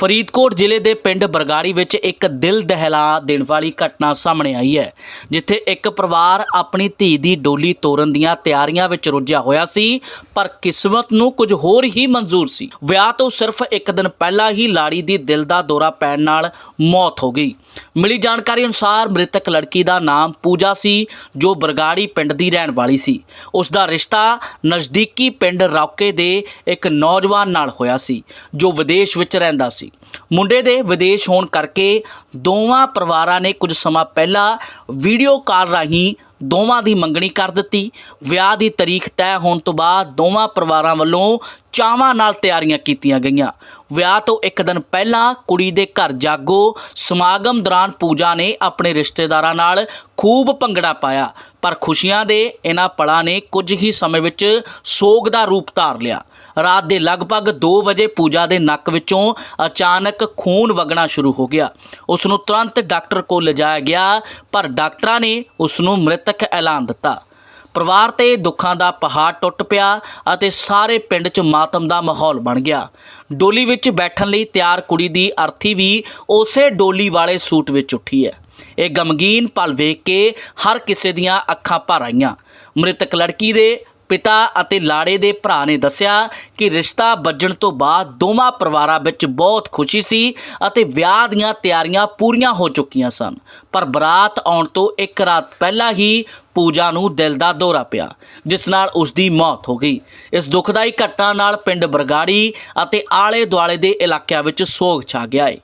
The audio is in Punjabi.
ਫਰੀਦਕੋਟ ਜ਼ਿਲ੍ਹੇ ਦੇ ਪਿੰਡ ਬਰਗਾੜੀ ਵਿੱਚ ਇੱਕ ਦਿਲ ਦਹਿਲਾ ਦੇਣ ਵਾਲੀ ਘਟਨਾ ਸਾਹਮਣੇ ਆਈ ਹੈ, ਜਿੱਥੇ ਇੱਕ ਪਰਿਵਾਰ ਆਪਣੀ ਧੀ ਦੀ ਡੋਲੀ ਤੋਰਨ ਦੀਆਂ ਤਿਆਰੀਆਂ ਵਿੱਚ ਰੁੱਝਿਆ ਹੋਇਆ ਸੀ, ਪਰ ਕਿਸਮਤ ਨੂੰ ਕੁਝ ਹੋਰ ਹੀ ਮਨਜ਼ੂਰ ਸੀ। ਵਿਆਹ ਤੋਂ ਸਿਰਫ ਇੱਕ ਦਿਨ ਪਹਿਲਾਂ ਹੀ ਲਾੜੀ ਦੀ ਦਿਲ ਦਾ ਦੌਰਾ ਪੈਣ ਨਾਲ ਮੌਤ ਹੋ ਗਈ। ਮਿਲੀ ਜਾਣਕਾਰੀ ਅਨੁਸਾਰ ਮ੍ਰਿਤਕ ਲੜਕੀ ਦਾ ਨਾਮ ਪੂਜਾ ਸੀ, ਜੋ ਬਰਗਾੜੀ ਪਿੰਡ ਦੀ ਰਹਿਣ ਵਾਲੀ ਸੀ। ਉਸ ਦਾ ਰਿਸ਼ਤਾ ਨਜ਼ਦੀਕੀ ਪਿੰਡ ਰੌਕੇ ਦੇ ਇੱਕ ਨੌਜਵਾਨ ਨਾਲ ਹੋਇਆ ਸੀ, ਜੋ ਵਿਦੇਸ਼ ਵਿੱਚ ਰਹਿੰਦਾ ਸੀ। ਮੁੰਡੇ ਦੇ ਵਿਦੇਸ਼ ਹੋਣ ਕਰਕੇ ਦੋਵਾਂ ਪਰਿਵਾਰਾਂ ਨੇ ਕੁਝ ਸਮਾਂ ਪਹਿਲਾਂ ਵੀਡੀਓ ਕਾਲ ਰਾਹੀਂ ਦੋਵਾਂ ਦੀ ਮੰਗਣੀ ਕਰ ਦਿੱਤੀ। ਵਿਆਹ ਦੀ ਤਾਰੀਖ ਤੈਅ ਹੋਣ ਤੋਂ ਬਾਅਦ ਦੋਵਾਂ ਪਰਿਵਾਰਾਂ ਵੱਲੋਂ ਚਾਵਾਂ ਨਾਲ ਤਿਆਰੀਆਂ ਕੀਤੀਆਂ ਗਈਆਂ। ਵਿਆਹ ਤੋਂ ਇੱਕ ਦਿਨ ਪਹਿਲਾਂ ਕੁੜੀ ਦੇ ਘਰ ਜਾਗੋ, ਸਮਾਗਮ ਦੌਰਾਨ ਪੂਜਾ ਨੇ ਆਪਣੇ ਰਿਸ਼ਤੇਦਾਰਾਂ ਨਾਲ ਖੂਬ ਭੰਗੜਾ ਪਾਇਆ। ਪਰ ਖੁਸ਼ੀਆਂ ਦੇ ਇਹਨਾਂ ਪਲਾਂ ਨੇ ਕੁਝ ਹੀ ਸਮੇਂ ਵਿੱਚ ਸੋਗ ਦਾ ਰੂਪ ਧਾਰ ਲਿਆ। ਰਾਤ ਦੇ ਲਗਭਗ 2 ਵਜੇ ਪੂਜਾ ਦੇ ਨੱਕ ਵਿੱਚੋਂ ਅਚਾਨਕ ਖੂਨ ਵਗਣਾ ਸ਼ੁਰੂ ਹੋ ਗਿਆ। ਉਸ ਨੂੰ ਤੁਰੰਤ ਡਾਕਟਰ ਕੋਲ ਲਿਜਾਇਆ ਗਿਆ, ਪਰ ਡਾਕਟਰਾਂ ਨੇ ਉਸ ਨੂੰ ਮ੍ਰਿਤਕ ਐਲਾਨ ਦਿੱਤਾ। ਪਰਿਵਾਰ ਤੇ ਦੁੱਖਾਂ ਦਾ ਪਹਾੜ ਟੁੱਟ ਪਿਆ ਅਤੇ ਸਾਰੇ ਪਿੰਡ 'ਚ ਮਾਤਮ ਦਾ ਮਾਹੌਲ ਬਣ ਗਿਆ। ਡੋਲੀ ਵਿੱਚ ਬੈਠਣ ਲਈ ਤਿਆਰ ਕੁੜੀ ਦੀ ਅਰਥੀ ਵੀ ਉਸੇ ਡੋਲੀ ਵਾਲੇ ਸੂਟ ਵਿੱਚ ਉੱਠੀ ਹੈ। ਇਹ ਗਮਗੀਨ ਪਲ ਵੇਖ ਕੇ ਹਰ ਕਿਸੇ ਦੀਆਂ ਅੱਖਾਂ ਭਰ ਆਈਆਂ। ਮ੍ਰਿਤਕ ਲੜਕੀ ਦੇ ਪਿਤਾ ਅਤੇ ਲਾੜੇ ਦੇ ਭਰਾ ਨੇ ਦੱਸਿਆ ਕਿ ਰਿਸ਼ਤਾ ਵੱਜਣ ਤੋਂ ਬਾਅਦ ਦੋਵਾਂ ਪਰਿਵਾਰਾਂ ਵਿੱਚ ਬਹੁਤ ਖੁਸ਼ੀ ਸੀ ਅਤੇ ਵਿਆਹ ਦੀਆਂ ਤਿਆਰੀਆਂ ਪੂਰੀਆਂ ਹੋ ਚੁੱਕੀਆਂ ਸਨ। ਪਰ ਬਰਾਤ ਆਉਣ ਤੋਂ ਇੱਕ ਰਾਤ ਪਹਿਲਾਂ ਹੀ ਪੂਜਾ ਨੂੰ ਦਿਲ ਦਾ ਦੌਰਾ ਪਿਆ, ਜਿਸ ਨਾਲ ਉਸ ਦੀ ਮੌਤ ਹੋ ਗਈ। ਇਸ ਦੁਖਦਾਈ ਘਟਨਾ ਨਾਲ ਪਿੰਡ ਬਰਗਾੜੀ ਅਤੇ ਆਲੇ ਦੁਆਲੇ ਦੇ ਇਲਾਕਿਆਂ ਵਿੱਚ ਸੋਗ ਛਾ ਗਿਆ ਹੈ